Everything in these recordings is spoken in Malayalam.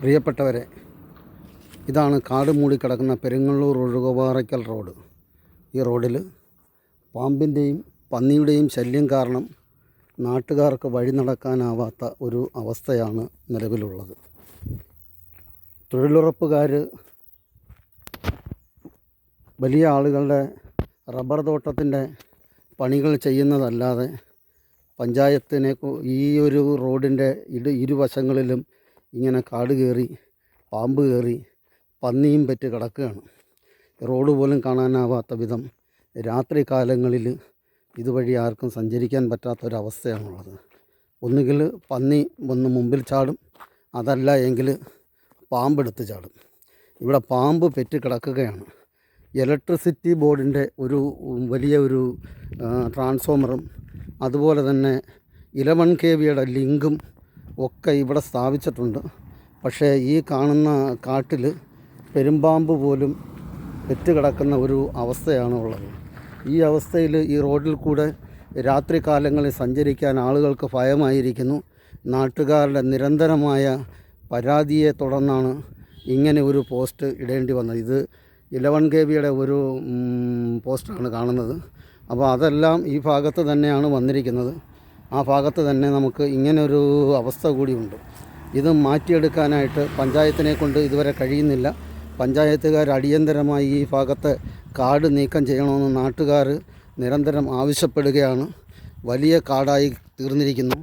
പ്രിയപ്പെട്ടവരെ ഇതാണ് കാട് മൂടിക്കിടക്കുന്ന പെരുങ്ങള്ളൂർ ഒഴുകുപാറയ്ക്കൽ റോഡ്. ഈ റോഡിൽ പാമ്പിന്റെയും പന്നിയുടെയും ശല്യം കാരണം നാട്ടുകാർക്ക് വഴി നടക്കാനാവാത്ത ഒരു അവസ്ഥയാണ് നിലവിലുള്ളത്. തൊഴിലുറപ്പുകാർ വലിയ ആളുകളുടെ റബ്ബർ തോട്ടത്തിന്റെ പണികൾ ചെയ്യുന്നതല്ലാതെ പഞ്ചായത്തിനെ ഈ ഒരു റോഡിന്റെ ഇരു ഇരുവശങ്ങളിലും ഇങ്ങനെ കാട് കയറി പാമ്പ് കയറി പന്നിയും പറ്റ് കിടക്കുകയാണ്. റോഡ് പോലും കാണാനാവാത്ത വിധം രാത്രി കാലങ്ങളിൽ ഇതുവഴി ആർക്കും സഞ്ചരിക്കാൻ പറ്റാത്തൊരവസ്ഥയാണുള്ളത്. ഒന്നുകിൽ പന്നി വന്ന് മുമ്പിൽ ചാടും അതല്ല എങ്കിൽ പാമ്പെടുത്ത് ചാടും. ഇവിടെ പാമ്പ് പെറ്റ് കിടക്കുകയാണ്. ഇലക്ട്രിസിറ്റി ബോർഡിന്റെ ഒരു വലിയ ഒരു ട്രാൻസ്ഫോമറും അതുപോലെ തന്നെ ഇലവൺ കെ വിയുടെ ലിങ്കും ഒക്കെ ഇവിടെ സ്ഥാപിച്ചിട്ടുണ്ട്. പക്ഷേ ഈ കാണുന്ന കാട്ടിൽ പെരുമ്പാമ്പ് പോലും പെറ്റുകിടക്കുന്ന ഒരു അവസ്ഥയാണ് ഉള്ളത് ഈ അവസ്ഥയിൽ ഈ റോഡിൽ കൂടെ രാത്രി കാലങ്ങളിൽ സഞ്ചരിക്കാൻ ആളുകൾക്ക് ഭയമായിരിക്കുന്നു. നാട്ടുകാരുടെ നിരന്തരമായ പരാതിയെ തുടർന്നാണ് ഇങ്ങനെ ഒരു പോസ്റ്റ് ഇടേണ്ടി വന്നത്. ഇത് ഇലവൻ കെ വിയുടെ ഒരു പോസ്റ്റാണ് കാണുന്നത്. അപ്പോൾ അതെല്ലാം ഈ ഭാഗത്ത് തന്നെയാണ് വന്നിരിക്കുന്നത്. ആ ഭാഗത്ത് തന്നെ നമുക്ക് ഇങ്ങനൊരു അവസ്ഥ കൂടിയുണ്ട് ഇത് മാറ്റിയെടുക്കാനായിട്ട് പഞ്ചായത്തിനെ കൊണ്ട് ഇതുവരെ കഴിയുന്നില്ല. പഞ്ചായത്തുകാർ അടിയന്തരമായി ഈ ഭാഗത്ത് കാട് നീക്കം ചെയ്യണമെന്ന് നാട്ടുകാർ നിരന്തരം ആവശ്യപ്പെടുകയാണ്. വലിയ കാടായി തീർന്നിരിക്കുന്നു.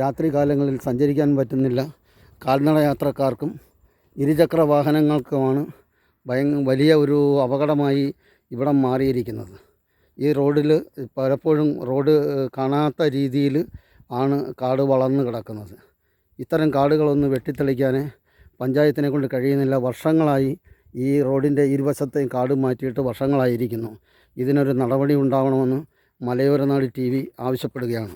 രാത്രി കാലങ്ങളിൽ സഞ്ചരിക്കാൻ പറ്റുന്നില്ല. കാൽനട യാത്രക്കാർക്കും ഇരുചക്ര വാഹനങ്ങൾക്കുമാണ് ഭയ വലിയ ഒരു അപകടമായി ഇവിടം മാറിയിരിക്കുന്നത്. ഈ റോഡിൽ പലപ്പോഴും റോഡ് കാണാത്ത രീതിയിൽ ആണ് കാട് വളർന്നു കിടക്കുന്നത്. ഇത്തരം കാടുകളൊന്ന് വെട്ടിത്തെളിക്കാൻ പഞ്ചായത്തിനെ കൊണ്ട് കഴിയുന്നില്ല. വർഷങ്ങളായി ഈ റോഡിന്റെ ഇരുവശത്തെയും കാട് മാറ്റിയിട്ട് വർഷങ്ങളായിരിക്കുന്നു. ഇതിനൊരു നടപടി ഉണ്ടാവണമെന്ന് മലയോരനാട് ടി വി ആവശ്യപ്പെടുകയാണ്.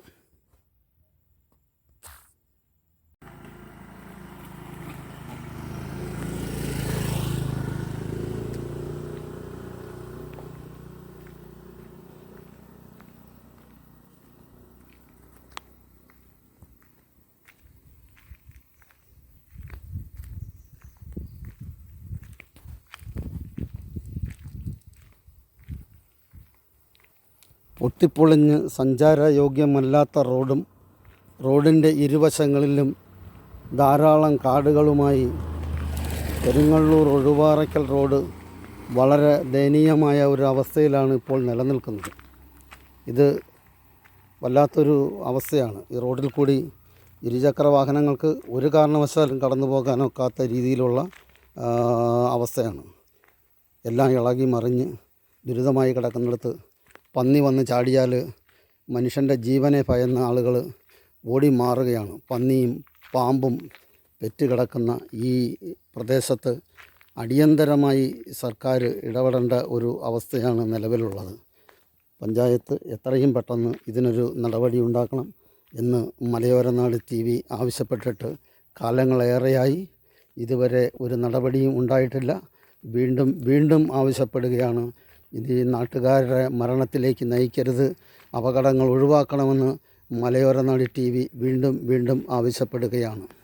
പൊട്ടിപ്പൊളിഞ്ഞ് സഞ്ചാരയോഗ്യമല്ലാത്ത റോഡും റോഡിന്റെ ഇരുവശങ്ങളിലും ധാരാളം കാടുകളുമായി പെരുങ്ങള്ളൂർ ഒഴുവാറയ്ക്കൽ റോഡ് വളരെ ദയനീയമായ ഒരു അവസ്ഥയിലാണ് ഇപ്പോൾ നിലനിൽക്കുന്നത്. ഇത് വല്ലാത്തൊരു അവസ്ഥയാണ്. ഈ റോഡിൽ കൂടി ഇരുചക്ര വാഹനങ്ങൾക്ക് ഒരു കാരണവശാലും കടന്നു പോകാനൊക്കാത്ത രീതിയിലുള്ള അവസ്ഥയാണ്. എല്ലാം ഇളകി മറിഞ്ഞ് ദുരിതമായി കിടക്കുന്നിടത്ത് പന്നി വന്ന് ചാടിയാൽ മനുഷ്യന്റെ ജീവനെ ഭയന്ന ആളുകൾ ഓടി മാറുകയാണ്. പന്നിയും പാമ്പും പെറ്റ് കിടക്കുന്ന ഈ പ്രദേശത്ത് അടിയന്തരമായി സർക്കാർ ഇടപെടേണ്ട ഒരു അവസ്ഥയാണ് നിലവിലുള്ളത്. പഞ്ചായത്ത് എത്രയും പെട്ടെന്ന് ഇതിനൊരു നടപടി ഉണ്ടാക്കണം എന്ന് മലയോരനാട് ടി വി ആവശ്യപ്പെട്ടിട്ട് കാലങ്ങളേറെയായി ഇതുവരെ ഒരു നടപടിയും ഉണ്ടായിട്ടില്ല. വീണ്ടും വീണ്ടും ആവശ്യപ്പെടുകയാണ് ഇത് ഈ നാട്ടുകാരുടെ മരണത്തിലേക്ക് നയിക്കരുത്. അപകടങ്ങൾ ഒഴിവാക്കണമെന്ന് മലയോര നാട് ടി വീണ്ടും വീണ്ടും ആവശ്യപ്പെടുകയാണ്.